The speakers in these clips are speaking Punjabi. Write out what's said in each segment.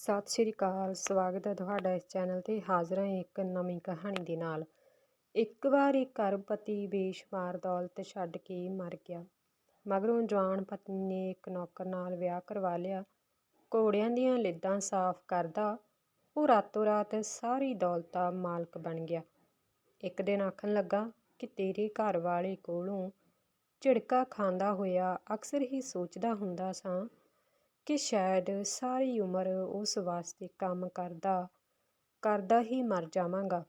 ਸਤਿ ਸ਼੍ਰੀ ਅਕਾਲ, ਸਵਾਗਤ ਹੈ ਤੁਹਾਡਾ ਇਸ ਚੈਨਲ ਤੇ ਹਾਜ਼ਰ ਹਾਂ ਇੱਕ ਨਵੀਂ ਕਹਾਣੀ ਦੇ ਨਾਲ। ਇੱਕ ਵਾਰ ਇੱਕ ਅਰਬਪਤੀ ਬੇਸ਼ੁਮਾਰ ਦੌਲਤ ਛੱਡ ਕੇ ਮਰ ਗਿਆ। ਮਗਰੋਂ ਜਵਾਨ ਪਤਨੀ ਨੇ ਇੱਕ ਨੌਕਰ ਨਾਲ ਵਿਆਹ ਕਰਵਾ ਲਿਆ। ਘੋੜਿਆਂ ਦੀਆਂ ਲਿੱਦਾਂ ਸਾਫ਼ ਕਰਦਾ, ਉਹ ਰਾਤੋਂ ਰਾਤ ਸਾਰੀ ਦੌਲਤ ਦਾ ਮਾਲਕ ਬਣ ਗਿਆ। ਇੱਕ ਦਿਨ ਆਖਣ ਲੱਗਾ ਕਿ ਤੇਰੇ ਘਰ ਵਾਲੇ ਕੋਲੋਂ ਝਿੜਕਾ ਖਾਂਦਾ ਹੋਇਆ ਅਕਸਰ ਹੀ ਸੋਚਦਾ ਹੁੰਦਾ ਸਾਂ ਕਿ ਸ਼ਾਇਦ ਸਾਰੀ ਉਮਰ ਉਸ ਵਾਸਤੇ ਕੰਮ ਕਰਦਾ ਕਰਦਾ ਹੀ ਮਰ ਜਾਵਾਂਗਾ।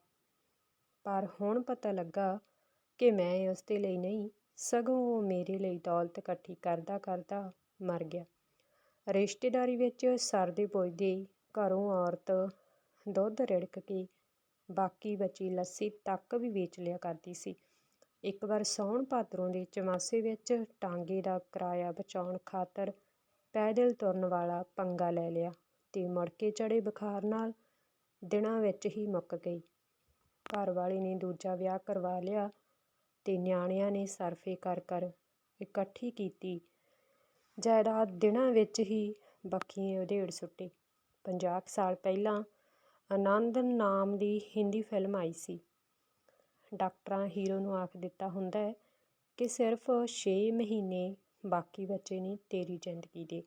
ਪਰ ਹੁਣ ਪਤਾ ਲੱਗਾ ਕਿ ਮੈਂ ਉਸ ਦੇ ਲਈ ਨਹੀਂ, ਸਗੋਂ ਉਹ ਮੇਰੇ ਲਈ ਦੌਲਤ ਇਕੱਠੀ ਕਰਦਾ ਕਰਦਾ ਮਰ ਗਿਆ। ਰਿਸ਼ਤੇਦਾਰੀ ਵਿੱਚ ਸਰਦੇ ਪੁੱਜਦੇ ਘਰੋਂ ਔਰਤ ਦੁੱਧ ਰਿੜਕ ਕੇ ਬਾਕੀ ਬਚੀ ਲੱਸੀ ਤੱਕ ਵੀ ਵੇਚ ਲਿਆ ਕਰਦੀ ਸੀ। ਇੱਕ ਵਾਰ ਸੌਣ ਭਾਦਰੋਂ ਦੇ ਚਮਾਸੇ ਵਿੱਚ ਟਾਂਗੇ ਦਾ ਕਿਰਾਇਆ ਬਚਾਉਣ ਖਾਤਰ ਪੈਦਲ ਤੁਰਨ ਵਾਲਾ ਪੰਗਾ ਲੈ ਲਿਆ ਤੇ ਮੁੜ ਚੜ੍ਹੇ ਬੁਖਾਰ ਨਾਲ ਦਿਨਾਂ ਵਿੱਚ ਹੀ ਮੁੱਕ ਗਈ। ਘਰ ਵਾਲੀ ਨੇ ਦੂਜਾ ਵਿਆਹ ਕਰਵਾ ਲਿਆ ਤੇ ਨਿਆਣਿਆਂ ਨੇ ਸਰਫੇ ਕਰ ਕਰ ਇਕੱਠੀ ਕੀਤੀ। ਜਾਇਦਾਦ ਦਿਨਾਂ ਵਿੱਚ ਹੀ ਬੱਖੀਏ ਉਧੇੜ ਸੁੱਟੀ। ਪੰਜਾਹ ਸਾਲ ਪਹਿਲਾਂ ਆਨੰਦ ਨਾਮ ਦੀ ਹਿੰਦੀ ਫਿਲਮ ਆਈ ਸੀ। ਡਾਕਟਰਾਂ, ਹੀਰੋ ਨੂੰ ਆਖ ਦਿੱਤਾ ਹੁੰਦਾ ਹੈ ਕਿ ਸਿਰਫ 6 ਮਹੀਨੇ ਬਾਕੀ ਬਚੇ ਨੇ ਤੇਰੀ ਜ਼ਿੰਦਗੀ ਦੇ।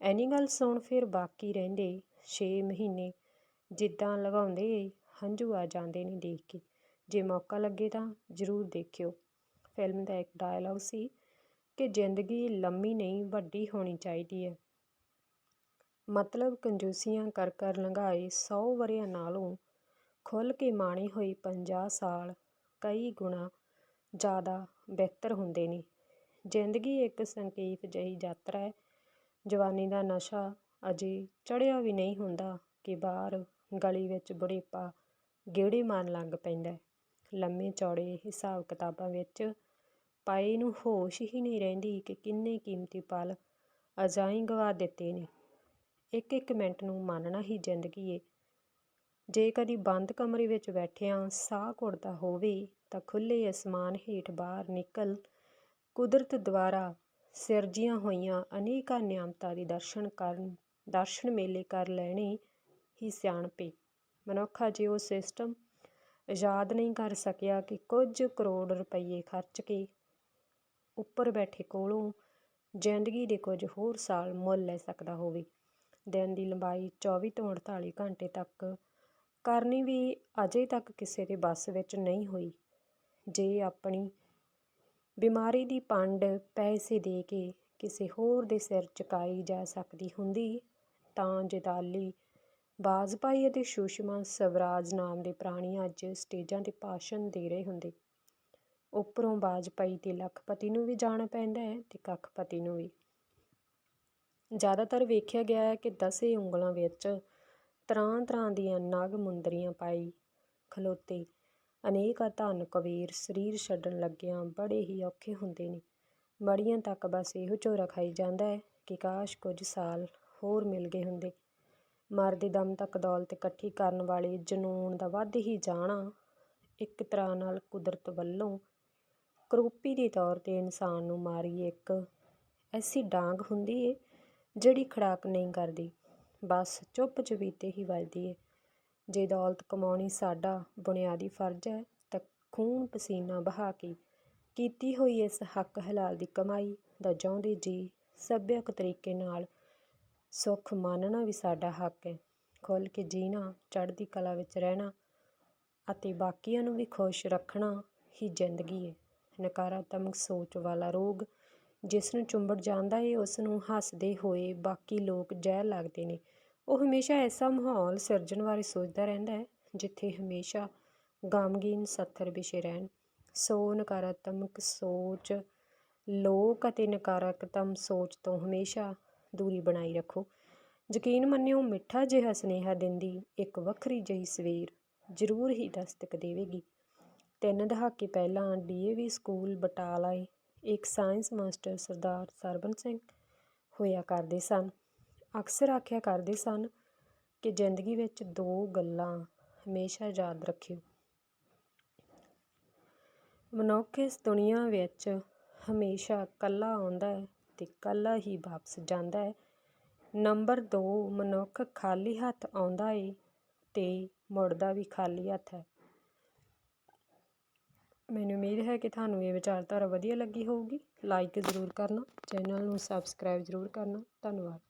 ਐਨੀ ਗੱਲ ਸੁਣ ਫਿਰ ਬਾਕੀ ਰਹਿੰਦੇ 6 ਮਹੀਨੇ, ਜਿੱਦਾਂ ਲਗਾਉਂਦੇ ਹੰਝੂ ਆ ਜਾਂਦੇ ਨੇ ਦੇਖ ਕੇ। ਜੇ ਮੌਕਾ ਲੱਗੇ ਤਾਂ ਜ਼ਰੂਰ ਦੇਖਿਓ। ਫਿਲਮ ਦਾ ਇੱਕ ਡਾਇਲੌਗ ਸੀ ਕਿ ਜ਼ਿੰਦਗੀ ਲੰਮੀ ਨਹੀਂ, ਵੱਡੀ ਹੋਣੀ ਚਾਹੀਦੀ ਹੈ। ਮਤਲਬ ਕੰਜੂਸੀਆਂ ਕਰ ਕਰ ਲੰਘਾਏ 100 ਵਰਿਆਂ ਨਾਲੋਂ ਖੁੱਲ ਕੇ ਮਾਣੇ ਹੋਏ 50 ਸਾਲ ਕਈ ਗੁਣਾ ਜ਼ਿਆਦਾ ਬਿਹਤਰ ਹੁੰਦੇ ਨੇ। ਜ਼ਿੰਦਗੀ ਇੱਕ ਸੰਕੀਪ ਜਿਹੀ ਯਾਤਰਾ ਹੈ। ਜਵਾਨੀ ਦਾ ਨਸ਼ਾ ਅਜੇ ਚੜ੍ਹਿਆ ਵੀ ਨਹੀਂ ਹੁੰਦਾ ਕਿ ਬਾਹਰ ਗਲੀ ਵਿੱਚ ਬੁਢੇਪਾ ਗੇੜੇ ਮਾਰਨ ਲੱਗ ਪੈਂਦਾ ਲੰਮੇ ਚੌੜੇ ਹਿਸਾਬ ਕਿਤਾਬਾਂ ਵਿੱਚ ਪਾਏ ਨੂੰ ਹੋਸ਼ ਹੀ ਨਹੀਂ ਰਹਿੰਦੀ ਕਿ ਕਿੰਨੇ ਕੀਮਤੀ ਪਲ ਅਜਾਈ ਗਵਾ ਦਿੱਤੇ ਨੇ। ਇੱਕ ਇੱਕ ਮਿੰਟ ਨੂੰ ਮੰਨਣਾ ਹੀ ਜ਼ਿੰਦਗੀ ਏ। ਜੇ ਕਦੀ ਬੰਦ ਕਮਰੇ ਵਿੱਚ ਬੈਠਿਆਂ ਸਾਹ ਘੁੱਟਦਾ ਹੋਵੇ ਤਾਂ ਖੁੱਲੇ ਅਸਮਾਨ ਹੇਠ ਬਾਹਰ ਨਿਕਲ ਕੁਦਰਤ ਦੁਆਰਾ ਸਿਰਜੀਆਂ ਹੋਈਆਂ ਅਨੇਕਾਂ ਨਿਆਮਤਾਂ ਦੇ ਦਰਸ਼ਨ ਕਰਨ, ਦਰਸ਼ਨ ਮੇਲੇ ਕਰ ਲੈਣੇ ਹੀ ਸਿਆਣਪੇ ਮਨੁੱਖ ਅਜੇ ਉਹ ਸਿਸਟਮ ਆਜ਼ਾਦ ਨਹੀਂ ਕਰ ਸਕਿਆ ਕਿ ਕੁਝ ਕਰੋੜ ਰੁਪਏ ਖਰਚ ਕੇ ਉੱਪਰ ਬੈਠੇ ਕੋਲੋਂ ਜ਼ਿੰਦਗੀ ਦੇ ਕੁਝ ਹੋਰ ਸਾਲ ਮੁੱਲ ਲੈ ਸਕਦਾ ਹੋਵੇ। ਦਿਨ ਦੀ ਲੰਬਾਈ 24 ਤੋਂ 48 ਘੰਟੇ ਤੱਕ ਕਰਨੀ ਵੀ ਅਜੇ ਤੱਕ ਕਿਸੇ ਦੇ ਬਸ ਵਿੱਚ ਨਹੀਂ ਹੋਈ। ਜੇ ਆਪਣੀ ਬਿਮਾਰੀ ਦੀ ਪੰਡ ਪੈਸੇ ਦੇ ਕੇ ਕਿਸੇ ਹੋਰ ਦੇ ਸਿਰ ਚੁਕਾਈ ਜਾ ਸਕਦੀ ਹੁੰਦੀ, ਤਾਂ ਜਦਾਲੀ ਬਾਜਪਾਈ ਅਤੇ ਸੁਸ਼ਮਾ ਸਵਰਾਜ ਨਾਮ ਦੇ ਪ੍ਰਾਣੀ ਅੱਜ ਸਟੇਜਾਂ 'ਤੇ ਭਾਸ਼ਣ ਦੇ ਰਹੇ ਹੁੰਦੇ। ਉੱਪਰੋਂ ਵਾਜਪਾਈ ਤੇ ਲੱਖਪਤੀ ਨੂੰ ਵੀ ਜਾਣਾ ਪੈਂਦਾ ਹੈ ਤੇ ਕੱਖਪਤੀ ਨੂੰ ਵੀ। ਜ਼ਿਆਦਾਤਰ ਵੇਖਿਆ ਗਿਆ ਹੈ ਕਿ ਦਸੇ ਉਂਗਲਾਂ ਵਿੱਚ ਤਰ੍ਹਾਂ ਤਰ੍ਹਾਂ ਦੀਆਂ ਨਗ ਮੁੰਦਰੀਆਂ ਪਾਈ ਖਲੋਤੇ ਅਨੇਕ ਧਨ ਕਬੀਰ ਸਰੀਰ ਛੱਡਣ ਲੱਗਿਆਂ ਬੜੇ ਹੀ ਔਖੇ ਹੁੰਦੇ ਨੇ। ਮੜੀਆਂ ਤੱਕ ਬਸ ਇਹੋ ਝੋਰਾ ਖਾਈ ਜਾਂਦਾ ਹੈ ਕਿ ਕਾਸ਼ ਕੁਝ ਸਾਲ ਹੋਰ ਮਿਲ ਗਏ ਹੁੰਦੇ। ਮਰਦੇ ਦਮ ਤੱਕ ਦੌਲਤ ਇਕੱਠੀ ਕਰਨ ਵਾਲੇ ਜਨੂੰਨ ਦਾ ਵੱਧ ਹੀ ਜਾਣਾ ਇੱਕ ਤਰ੍ਹਾਂ ਨਾਲ ਕੁਦਰਤ ਵੱਲੋਂ ਕਰੋਪੀ ਦੇ ਤੌਰ ਤੇ ਇਨਸਾਨ ਨੂੰ ਮਾਰੀ ਇੱਕ ਐਸੀ ਡਾਂਗ ਹੁੰਦੀ ਏ ਜਿਹੜੀ ਖੜਾਕ ਨਹੀਂ ਕਰਦੀ। ਬਸ ਚੁੱਪ ਚਵੀਤੇ ਹੀ ਵੱਜਦੀ ਏ। ਜੇ ਦੌਲਤ ਕਮਾਉਣੀ ਸਾਡਾ ਬੁਨਿਆਦੀ ਫਰਜ਼ ਹੈ, ਤਾਂ ਖੂਨ ਪਸੀਨਾ ਬਹਾ ਕੇ ਕੀਤੀ ਹੋਈ ਇਸ ਹੱਕ ਹਲਾਲ ਦੀ ਕਮਾਈ ਦਾ ਚਾਹੁੰਦੇ ਜੀਅ ਸੱਭਿਅਕ ਤਰੀਕੇ ਨਾਲ ਸੁੱਖ ਮੰਨਣਾ ਵੀ ਸਾਡਾ ਹੱਕ ਹੈ। ਖੁੱਲ੍ਹ ਕੇ ਜੀਣਾ, ਚੜ੍ਹਦੀ ਕਲਾ ਵਿੱਚ ਰਹਿਣਾ ਅਤੇ ਬਾਕੀਆਂ ਨੂੰ ਵੀ ਖੁਸ਼ ਰੱਖਣਾ ਹੀ ਜ਼ਿੰਦਗੀ ਹੈ। ਨਕਾਰਾਤਮਕ ਸੋਚ ਵਾਲਾ ਰੋਗ ਜਿਸ ਨੂੰ ਚੁੰਬੜ ਜਾਂਦਾ ਏ, ਉਸ ਨੂੰ ਹੱਸਦੇ ਹੋਏ ਬਾਕੀ ਲੋਕ ਜ਼ਹਿਰ ਲੱਗਦੇ ਨੇ। ਉਹ ਹਮੇਸ਼ਾ ਐਸਾ ਮਾਹੌਲ ਸਿਰਜਣ ਬਾਰੇ ਸੋਚਦਾ ਰਹਿੰਦਾ ਹੈ, ਜਿੱਥੇ ਹਮੇਸ਼ਾ ਗਮਗੀਨ ਸੱਥਰ ਵਿਸ਼ੇ ਰਹਿਣ। ਸੋ ਨਕਾਰਾਤਮਕ ਸੋਚ, ਲੋਕ ਅਤੇ ਨਕਾਰਾਤਮਕ ਸੋਚ ਤੋਂ ਹਮੇਸ਼ਾ ਦੂਰੀ ਬਣਾਈ ਰੱਖੋ। ਯਕੀਨ ਮੰਨਿਓ, ਮਿੱਠਾ ਜਿਹਾ ਸੁਨੇਹਾ ਦਿੰਦੀ ਇੱਕ ਵੱਖਰੀ ਜਿਹੀ ਸਵੇਰ ਜ਼ਰੂਰ ਹੀ ਦਸਤਕ ਦੇਵੇਗੀ। ਤਿੰਨ ਦਹਾਕੇ ਪਹਿਲਾਂ ਡੀਏਵੀ ਸਕੂਲ ਬਟਾਲਾ ਇੱਕ ਸਾਇੰਸ ਮਾਸਟਰ ਸਰਦਾਰ ਸਰਬਨ ਸਿੰਘ ਹੋਇਆ ਕਰਦੇ ਸਨ। ਅਕਸਰ ਆਖਿਆ ਕਰਦੇ ਸਨ ਕਿ ਜ਼ਿੰਦਗੀ ਵਿੱਚ ਦੋ ਗੱਲਾਂ ਹਮੇਸ਼ਾ ਯਾਦ ਰੱਖਿਓ। ਮਨੁੱਖ ਇਸ ਦੁਨੀਆ ਵਿੱਚ ਹਮੇਸ਼ਾ ਇਕੱਲਾ ਆਉਂਦਾ ਹੈ ਤੇ ਇਕੱਲਾ ਹੀ ਵਾਪਸ ਜਾਂਦਾ ਹੈ। ਨੰਬਰ 2 ਮਨੁੱਖ ਖਾਲੀ ਹੱਥ ਆਉਂਦਾ ਏ ਤੇ ਮੁੜਦਾ ਵੀ ਖਾਲੀ ਹੱਥ ਹੈ। ਮੈਨੂੰ ਉਮੀਦ ਹੈ ਕਿ ਤੁਹਾਨੂੰ ਇਹ ਵਿਚਾਰਧਾਰਾ ਵਧੀਆ ਲੱਗੀ ਹੋਊਗੀ। ਲਾਈਕ ਜ਼ਰੂਰ ਕਰਨਾ, ਚੈਨਲ ਨੂੰ ਸਬਸਕ੍ਰਾਈਬ ਜ਼ਰੂਰ ਕਰਨਾ। ਧੰਨਵਾਦ।